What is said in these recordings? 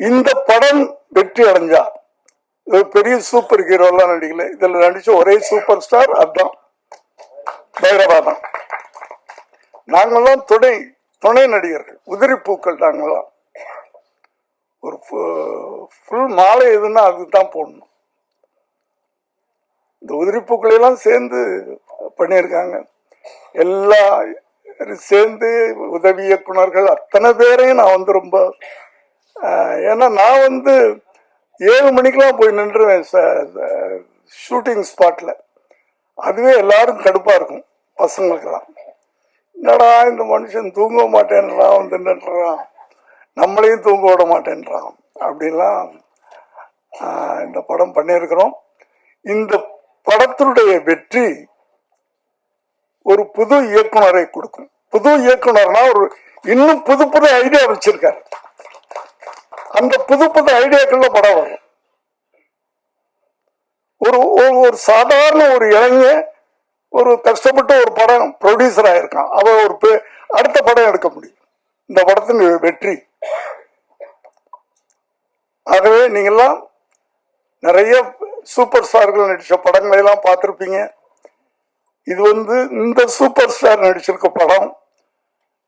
இந்த படம் வெற்றி அடைஞ்சா இது பெரிய சூப்பர் ஹீரோ எல்லாம் நடிக்கல. இதுல நடிச்ச ஒரே சூப்பர் ஸ்டார் அதுதான் பைரவா தான் துணை துணை நடிகர்கள். உதிரி பூக்கள் நாங்கெல்லாம் ஒரு ஃபுல் மாலை எதுன்னா அதுதான் போடணும். இந்த உதிரி பூக்களையெல்லாம் சேர்ந்து பண்ணியிருக்காங்க. எல்லா சேர்ந்து உதவி இயக்குனர்கள் அத்தனை பேரையும் நான் வந்து ரொம்ப ஏன்னா நான் வந்து ஏழு மணிக்கெல்லாம் போய் நின்றுவேன் ஷூட்டிங் ஸ்பாட்டில் அதுவே எல்லாரும் கடுப்பாக இருக்கும் பசங்களுக்கெல்லாம். என்னடா இந்த மனுஷன் தூங்க மாட்டேன்றான் வந்து நின்றுறான். நம்மளையும் தூங்க விட மாட்டேன்றான் அப்படின்லாம் இந்த படம் பண்ணியிருக்கிறோம். இந்த படத்தினுடைய வெற்றி ஒரு புது இயக்குனரை கொடுக்கும். புது இயக்குனர்னா ஒரு இன்னும் புது புது ஐடியா வச்சிருக்காரு. அந்த புது புது ஐடியாக்கள்ல படம் வரும். ஒரு ஒரு ஒரு சாதாரண ஒரு இளைஞன் ஒரு கஷ்டப்பட்டு ஒரு படம் ப்ரொடியூசர் ஆயிருக்கான். அவன் ஒரு அடுத்த படம் எடுக்க முடியும். இந்த படத்தின் வெற்றி. ஆகவே நீங்கெல்லாம் நிறைய சூப்பர் ஸ்டார்கள் நடித்த படங்களை எல்லாம் பார்த்துருப்பீங்க. இது வந்து இந்த சூப்பர் ஸ்டார் நடிச்சிருக்க படம்.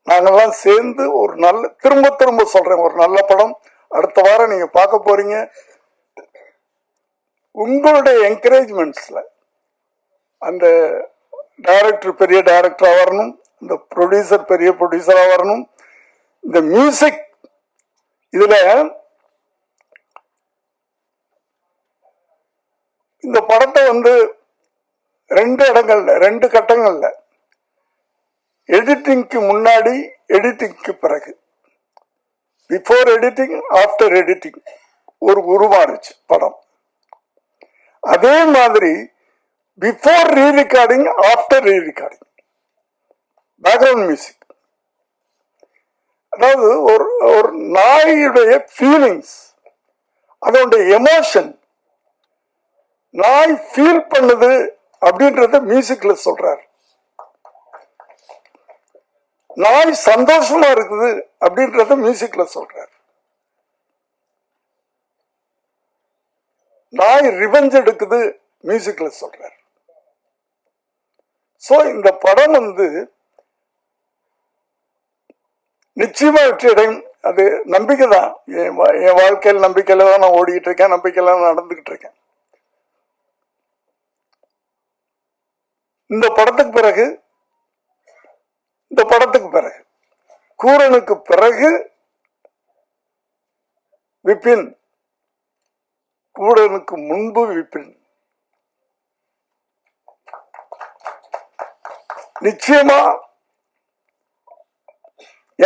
நாங்கெல்லாம் சேர்ந்து ஒரு நல்ல திரும்ப திரும்ப சொல்றேன் ஒரு நல்ல படம். அடுத்த வாரம் நீங்க பார்க்க போறீங்க. உங்களுடைய என்கரேஜ்மெண்ட்ஸ்ல அந்த டைரக்டர் பெரிய டைரக்டராக வரணும் இந்த ப்ரொடியூசர் பெரிய ப்ரொடியூசராக வரணும் இந்த மியூசிக் இதுல இந்த படத்தை வந்து ரெண்டு இடங்கள்ல ரெண்டு கட்டங்கள்ல எடிட்டிங்க்கு முன்னாடி எடிட்டிங்க்கு பிறகு. பிஃபோர் எடிட்டிங் ஆஃப்டர் எடிட்டிங் ஒரு உருமாறுச்சு படம். அதே மாதிரி before rerecording after rerecording background music அதாவது ஒரு ஒரு நாயுடைய ஃபீலிங்ஸ் அதோடைய எமோஷன் நாய் ஃபீல் பண்ணுது அப்படின்றத மியூசிக்ல சொல்றாரு. நாய் சந்தோஷமா இருக்குது அப்படின்றத மியூசிக்ல சொல்றாரு. நாய் ரிவெஞ்ச் எடுக்குது மியூசிக்ல சொல்றாரு. சோ இந்த படம் வந்து நிச்சயமா வெற்றி அடையும். அது நம்பிக்கை தான். என் வா- என் வாழ்க்கையில் நம்பிக்கையில தான் நான் ஓடிக்கிட்டு இருக்கேன் நம்பிக்கையில தான் நடந்துகிட்டு இருக்கேன். இந்த படத்துக்கு பிறகு இந்த படத்துக்கு பிறகு கூரனுக்கு பிறகு விபின் கூரனுக்கு முன்பு விபின். நிச்சயமா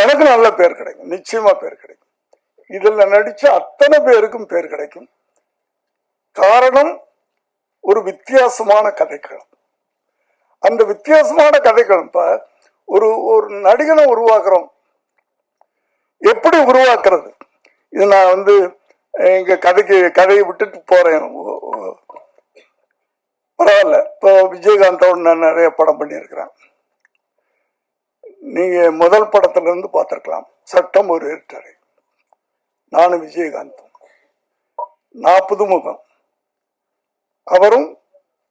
எனக்கு நல்ல பேர் கிடைக்கும். நிச்சயமா பேர் கிடைக்கும். இதில் நடிச்ச அத்தனை பேருக்கும் பேர் கிடைக்கும். காரணம் ஒரு வித்தியாசமான கதைக்களம். அந்த வித்தியாசமான கதைக்களம் இப்போ ஒரு ஒரு நடிகனை உருவாக்குறோம். எப்படி உருவாக்குறது? இது நான் வந்து எங்க கதைக்கு கதையை விட்டுட்டு போறேன். பரவாயில்ல. இப்போ விஜயகாந்தோட நான் நிறைய படம் பண்ணியிருக்கிறேன். நீங்க முதல் படத்துல இருந்து பார்த்துருக்கலாம். சட்டம் ஒரு இருட்டரை நானும் விஜயகாந்தும். நான் புதுமுகம் அவரும்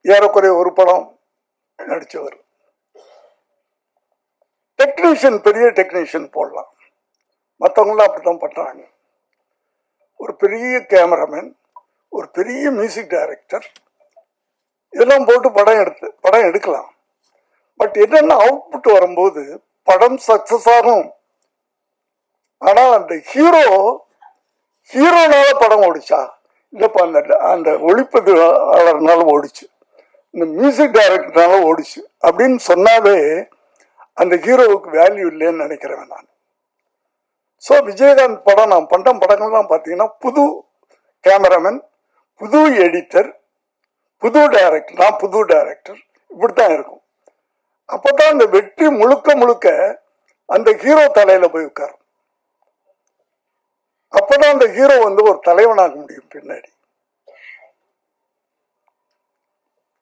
ஏறக்குறைய ஒரு படம் நடிச்சவர். டெக்னீஷியன் பெரிய டெக்னீஷியன் போடலாம். மற்றவங்களாம் அப்படித்தான் பண்றாங்க. ஒரு பெரிய கேமராமேன் ஒரு பெரிய மியூசிக் டைரக்டர் இதெல்லாம் போட்டு படம் எடுத்து படம் எடுக்கலாம். பட் என்னென்ன அவுட்புட் வரும்போது படம் சக்சஸ் ஆகும்? ஆனால் அந்த ஹீரோ ஹீரோனால படம் ஓடிச்சா இல்லைப்பா அந்த அந்த ஒளிப்பதிவாளர்னால ஓடிச்சு இந்த மியூசிக் டைரக்டர்னால ஓடிச்சு அப்படின்னு சொன்னாலே அந்த ஹீரோவுக்கு வேல்யூ இல்லைன்னு நினைக்கிறவன் நான். ஸோ விஜயகாந்த் படம் நான் பண்ண படங்கள்லாம் பார்த்தீங்கன்னா புது கேமராமேன் புது எடிட்டர் புது டைரக்டர் நான் புது டைரக்டர் இப்படித்தான் இருக்கும். அப்போ தான் அந்த வெற்றி முழுக்க முழுக்க அந்த ஹீரோ தலையில் போய் உட்காரும். அப்பதான் அந்த ஹீரோ வந்து ஒரு தலைவனாக முடியும் பின்னாடி.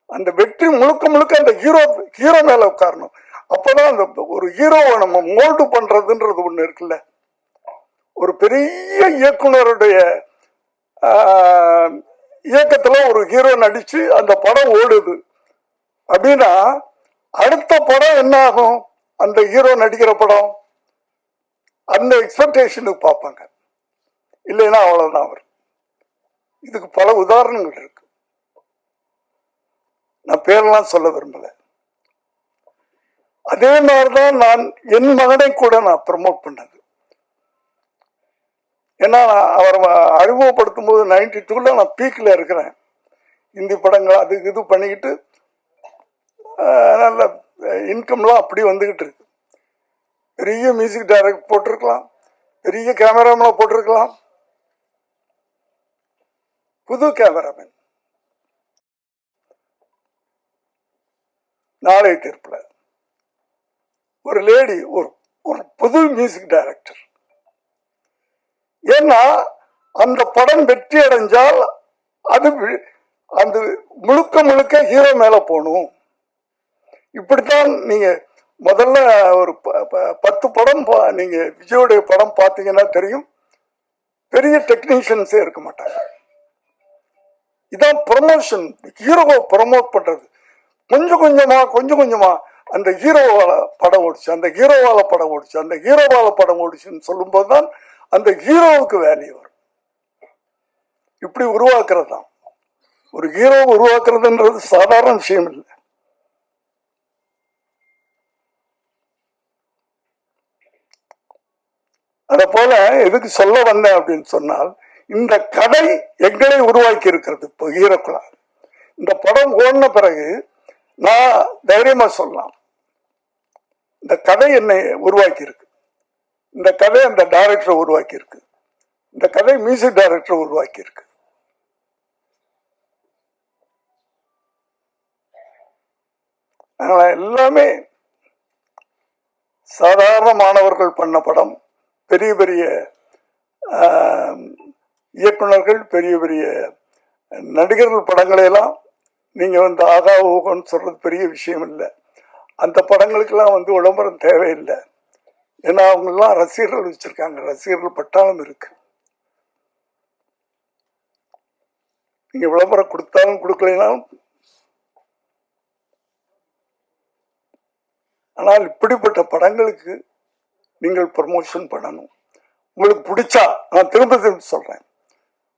அந்த வெற்றி முழுக்க முழுக்க அந்த ஹீரோ ஹீரோ மேல உட்காரணும். அப்பதான் அந்த ஒரு ஹீரோவை நம்ம மோல்டு பண்றதுன்றது ஒண்ணு இருக்குல்ல. ஒரு பெரிய இயக்குனருடைய இயக்கத்தில் இயக்கத்துல ஒரு ஹீரோ நடிச்சு அந்த படம் ஓடுது. அப்படின்னா அடுத்த படம் என்ன ஆகும்? அந்த ஹீரோ நடிக்கிற படம் அந்த எக்ஸ்பெக்டேஷனுக்கு பார்ப்பாங்க. இல்லைன்னா அவ்வளவுதான் அவர் இதுக்கு பல உதாரணங்கள் இருக்கு. நான் பேரெல்லாம் சொல்ல விரும்பலை. அதே மாதிரிதான் நான் என் மகனை கூட நான் ப்ரமோட் பண்ணது. ஏன்னா நான் அவரை அறிமுகப்படுத்தும் போது நைன்டி டூல நான் பீக்ல இருக்கிறேன். இந்தி படங்கள் அது இது பண்ணிக்கிட்டு நல்ல இன்கம்லாம் அப்படி வந்துகிட்டு இருக்கு. பெரிய மியூசிக் டைரக்ட் போட்டிருக்கலாம். பெரிய கேமராமேன் போட்டிருக்கலாம். புது கேமராமேன் நாளை தீர்ப்பில். ஒரு லேடி ஒரு ஒரு புது மியூசிக் டைரக்டர் ஏன்னா அந்த படம் வெற்றி அடைஞ்சால் அது அந்த முழுக்க முழுக்க ஹீரோ மேல போகணும். இப்படித்தான் நீங்க முதல்ல ஒரு ப- ப- பத்து படம் பா- நீங்க விஜயோடைய படம் பார்த்தீங்கன்னா தெரியும். பெரிய டெக்னீஷியன்ஸே இருக்க மாட்டாங்க. இதான் ப்ரொமோஷன் ஹீரோவை ப்ரொமோட் பண்றது. கொஞ்சம் கொஞ்சமா கொஞ்சம் கொஞ்சமா அந்த ஹீரோவால படம் ஓடிச்சு அந்த ஹீரோவால படம் ஓடிச்சு அந்த ஹீரோவால படம் ஓடிச்சுன்னு சொல்லும்போது தான் அந்த ஹீரோவுக்கு வேல்யூ வரும். இப்படி உருவாக்குறது தான் ஒரு ஹீரோ உருவாக்குறதுன்றது சாதாரண விஷயம் இல்லை. அதை போல எதுக்கு சொல்ல வந்தேன் அப்படின்னு சொன்னால் இந்த கதை எங்களை உருவாக்கி இருக்கிறது இப்போ ஹீரோக்குழா இந்த படம் ஓடின பிறகு நான் தைரியமா சொல்லலாம். இந்த கதை என்னை உருவாக்கியிருக்கு. இந்த கதை அந்த டைரக்டரை உருவாக்கியிருக்கு. இந்த கதை மியூசிக் டைரக்டரை உருவாக்கியிருக்கு. எல்லாமே சாதாரண மாணவர்கள் பண்ண படம் பெரிய பெரிய இயக்குநர்கள் இயக்குனர்கள் பெரிய பெரிய நடிகர்கள் படங்களை எல்லாம் வந்து ஆகா ஊகன்னு சொல்கிறது பெரிய விஷயம் இல்லை. அந்த படங்களுக்கெல்லாம் வந்து விளம்பரம் தேவையில்லை. ஏன்னா அவங்கெல்லாம் ரசிகர்கள் வச்சுருக்காங்க. ரசிகர்கள் பட்டாளம் இருக்கு. நீங்கள் விளம்பரம் கொடுத்தாலும் கொடுக்கலைனாலும் ஆனால் இப்படிப்பட்ட படங்களுக்கு நீங்கள் ப்ரமோஷன் பண்ணணும். உங்களுக்கு பிடிச்சா நான் திரும்ப திரும்ப சொல்கிறேன்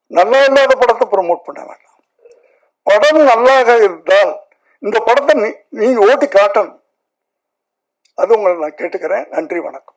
நல்லா இல்லாத படத்தை ப்ரமோட் பண்ண வேண்டாம். படம் நல்லாக இருந்தால் இந்த படத்தை நீ- நீங்கள் ஓட்டி காட்டணும். அது உங்களை நான் கேட்டுக்கிறேன். நன்றி வணக்கம்.